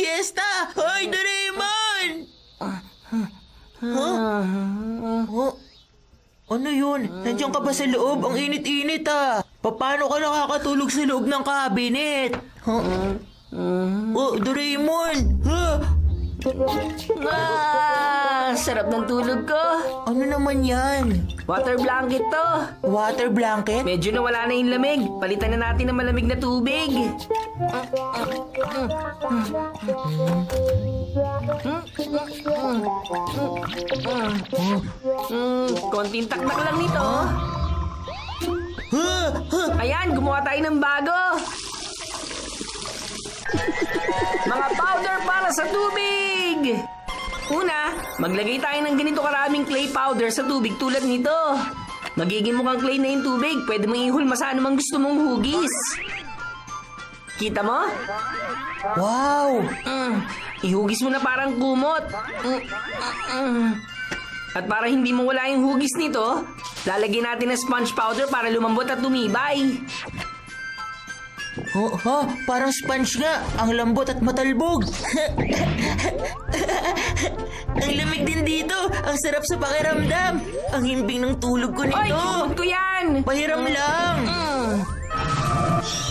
makapag-siesta. Hoy, Doraemon! Huh? Oh, ano yun? Nandiyan ka ba sa loob? Ang init-init ah. Paano ka nakakatulog sa loob ng cabinet? Huh? Oh, Doraemon! Huh? Ah, sarap ng tulog ko. Ano naman yan? Water blanket to. Water blanket? Medyo nawala na yung lamig. Palitan na natin ng malamig na tubig. Mm, konting taknak lang nito. Ayan, gumawa tayo ng bago. Mga powder para sa tubig! Una, maglagay tayo ng ganito karaming clay powder sa tubig tulad nito. Magiging mukhang clay na yung tubig. Pwede mong ihulma sa anumang gusto mong hugis. Kita mo? Wow! Mm, ihugis mo na parang kumot. Mm, mm, mm. At para hindi mo wala yung hugis nito, lalagyan natin ng sponge powder para lumambot at tumibay. Oh, ha? Parang sponge nga. Ang lambot at matalbog. Ang lamig din dito. Ang sarap sa pakiramdam. Ang himbing ng tulog ko Oy, nito. kumot ko yan! Pahiram lang. Mm.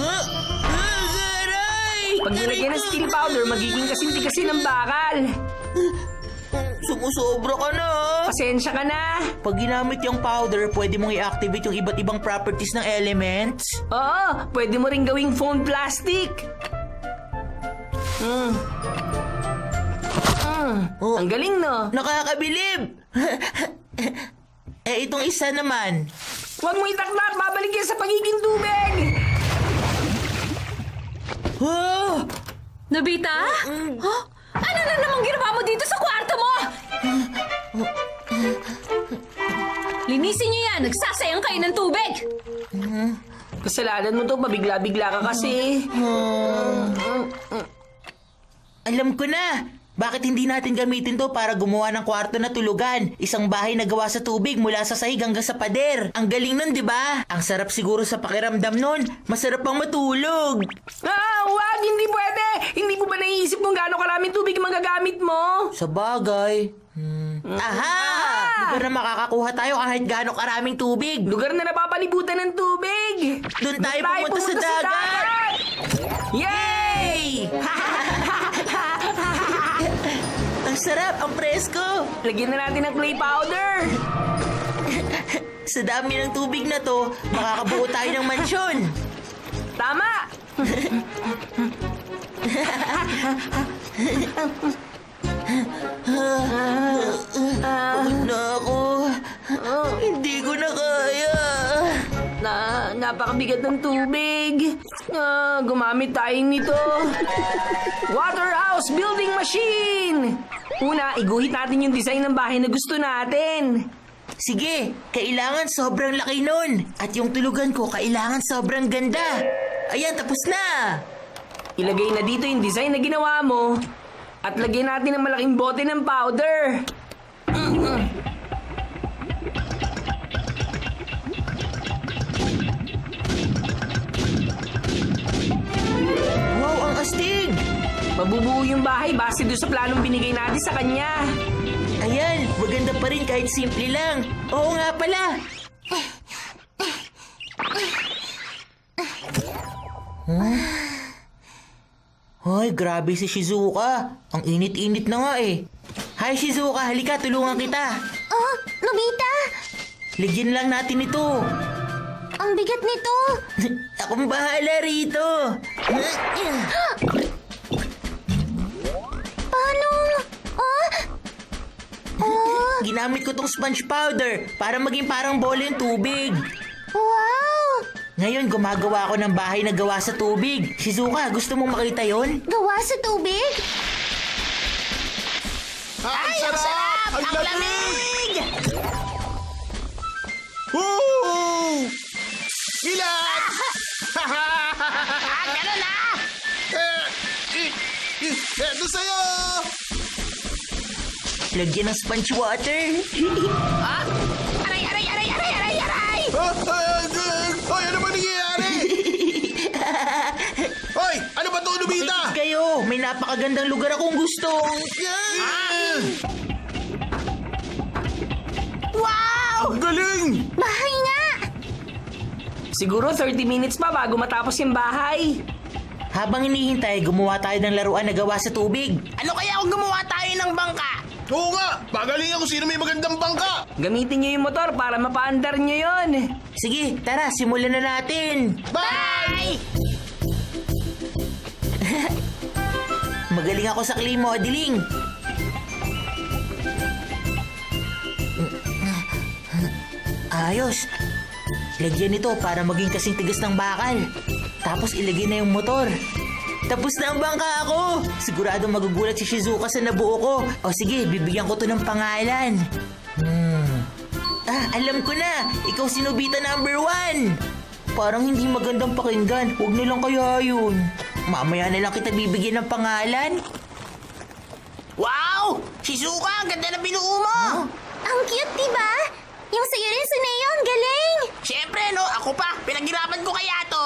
Ha? Ah, aray! Pag nilagyan ng Aray ko. steel powder, magiging kasinti-kasi ng bakal. Sumusobra ka na. Pasensya ka na. Pag ginamit yung powder, pwede mong i-activate yung iba't ibang properties ng elements. Oo, pwede mo rin gawing foam plastic. Mm. Mm. Oh. Ang galing, no? Nakakabilib! eh, itong isa naman. Huwag mo itaknak, babalik yan sa pagiging tubig! Oh! Nobita? Huh? Ano na namang ginawa mo dito sa kwarto Linisin niyo yan! Nagsasayang kayo ng tubig! Kasalanan mo to, pabigla-bigla ka kasi. Alam ko na! Bakit hindi natin gamitin to para gumawa ng kwarto na tulugan? Isang bahay na gawa sa tubig mula sa sahig hanggang sa pader. Ang galing nun, di ba? Ang sarap siguro sa pakiramdam nun. Masarap pang matulog. Ah, wag! Hindi pwede! Hindi mo ba naisip kung gaano karaming tubig ang magagamit mo? Sa bagay. Hmm. Aha! Lugar na makakakuha tayo kahit gaano karaming tubig. Lugar na napapalibutan ng tubig! Doon tayo pumunta sa dagat! Yay! Ang sarap, ang presko. Lagyan na natin ng clay powder! Sa dami ng tubig na to, makakabuo tayo ng mansyon. Tama! napakabigat ng tubig. Ah, gumamit tayo nito. Waterhouse Building Machine! Una, iguhit natin yung design ng bahay na gusto natin. Sige, kailangan sobrang laki nun. At yung tulugan ko, kailangan sobrang ganda. Ayan, tapos na. Ilagay na dito yung design na ginawa mo. At lagyan natin ng malaking bote ng powder. Mabubuo yung bahay base doon sa planong binigay natin sa kanya. Ayan, maganda pa rin kahit simple lang. Oo nga pala. Huh? Hoy, grabe si Shizuka. Ang init-init na nga eh. Hi Shizuka, halika, tulungan kita. Oh, Nobita! Ligyan lang natin ito. Ang bigat nito! Akong bahala rito. Ginamit ko tong sponge powder para maging parang bola yung tubig. wow! Ngayon, gumagawa ako ng bahay na gawa sa tubig. Shizuka, gusto mong makita yon? Gawa sa tubig? Ay, ang sarap! Ang, lamig! Ah, Ilan? Ah, ganun na! eh, eh, eh, eto sa'yo! Lagyan ng sponge water. ah? Aray, aray, aray, aray, aray, aray! Ah, ah, ah, Hoy, ano ba nangyayari? Hoy, ano ba to, Lumita? Bakit kayo? May napakagandang lugar akong gusto. Ah! Wow! Ang galing! Bahay nga! Siguro 30 minutes pa bago matapos yung bahay. Habang hinihintay, gumawa tayo ng laruan na gawa sa tubig. Ano kaya kung gumawa tayo ng bangka? Oo nga! Pagalingan ko sino may magandang bangka! Gamitin nyo yung motor para mapaandar nyo yon. Sige, tara, simulan na natin. Bye! Magaling ako sa clay modeling. Ayos. Lagyan ito para maging kasing tigas ng bakal. Tapos ilagay na yung motor. Tapos na ang bangka ako! Sigurado magugulat si Shizuka sa nabuo ko. O sige, bibigyan ko to ng pangalan. Hmm. Ah, alam ko na! Ikaw si Nobita number one! Parang hindi magandang pakinggan. Huwag na lang kaya yun. Mamaya na lang kita bibigyan ng pangalan. Wow! Shizuka, ang ganda na binuo mo! Ang cute, di ba? Yung sa'yo rin, Suneo, ang galing! Siyempre, no? Ako pa. Pinaghirapan ko kaya to.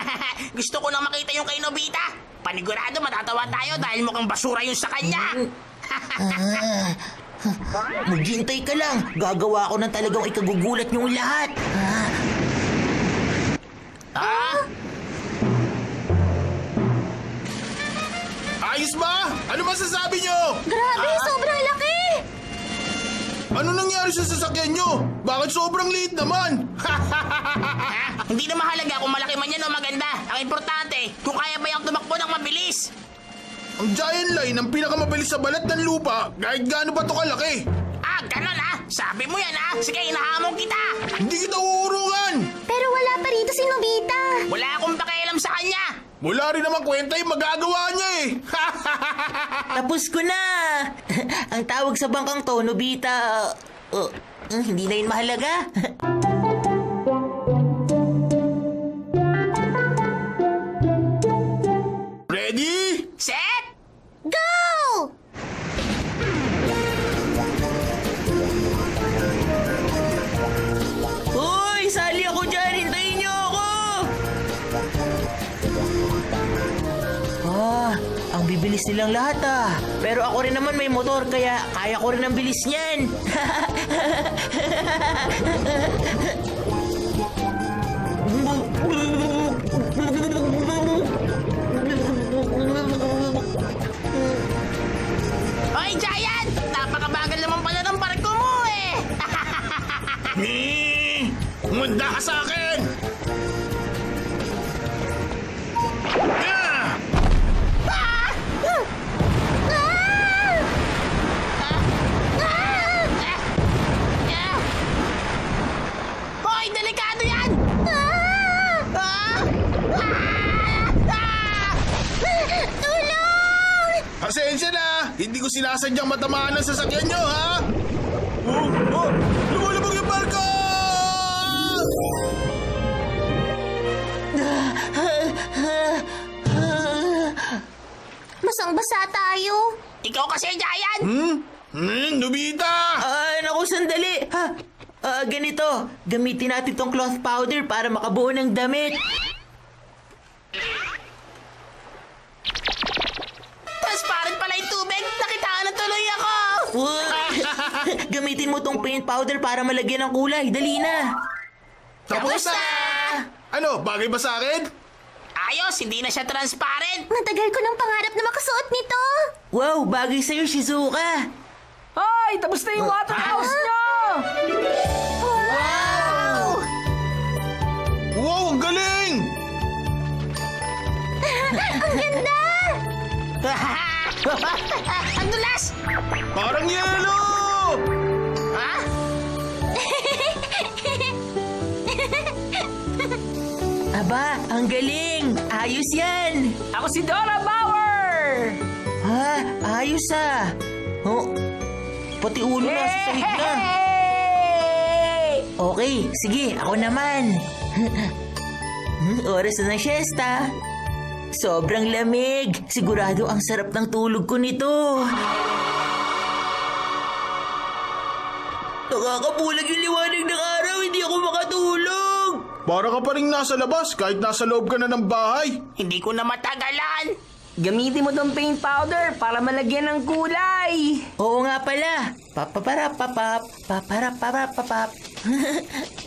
Gusto ko lang makita yung kay Nobita. Panigurado matatawa tayo dahil mukhang basura yung sa kanya. Maghintay ka lang. Gagawa ko ng talagang ikagugulat niyong lahat. Ah? Ayos ba? Ano masasabi nyo? Grabe, sobrang laki! Ano nangyari sa sasakyan nyo? Bakit sobrang liit naman? Hindi na mahalaga kung malaki man yan o maganda. Ang importante, kung kaya ba yung tumakbo ng mabilis. Ang giant line ang pinakamabilis sa balat ng lupa kahit gaano ba to kalaki. Ah, ganun ah. Sabi mo yan ah. Sige, inahamon kita. Hindi kita uurungan! Pero wala pa rito si Nobita! Wala akong pakialam sa kanya. Wala rin naman kwenta yung magagawa niya eh. Tapos ko na! Ang tawag sa bangkang to, Nobita... uh, uh, hindi na yun mahalaga. ang bibilis nilang lahat ah. Pero ako rin naman may motor kaya kaya ko rin ang bilis niyan. Hoy, Giant! Napakabagal naman pala ng barko mo eh! Ni! Munda ka sa akin! Pasensya na! Hindi ko sinasadyang matamaan ang sasakyan nyo, ha? Oh, oh! Lumulubog yung barko! Basang-basa tayo. Ikaw kasi, Giant! Hmm? Hmm, Nobita! Ah, naku, sandali! Ha? Ah, ganito. Gamitin natin tong cloth powder para makabuo ng damit. Gamitin mo tong paint powder para malagyan ng kulay. Dali na! Tapos na! Ano, bagay ba sa akin? Ayos, hindi na siya transparent! Matagal ko ng pangarap na makasuot nito. Wow, bagay sa'yo, Shizuka! Hoy! Tapos na yung water house nyo! Wow! Wow, ang galing! Ang ganda! Ang dulas! Parang yelo! Ha? Aba, ang galing! Ayos yan! Ako si Dora Bauer! Ha? Ayos ah! Oh, pati ulo na sa sahig na. Okay, sige, ako naman. Oras na ng siesta. Sobrang lamig. Sigurado ang sarap ng tulog ko nito. Nakakabulag yung liwanag ng araw. Hindi ako makatulog. Para ka pa rin nasa labas kahit nasa loob ka na ng bahay. Hindi ko na matagalan. Gamitin mo tong paint powder para malagyan ng kulay. Oo nga pala. Papaparapapap, paparapapapap.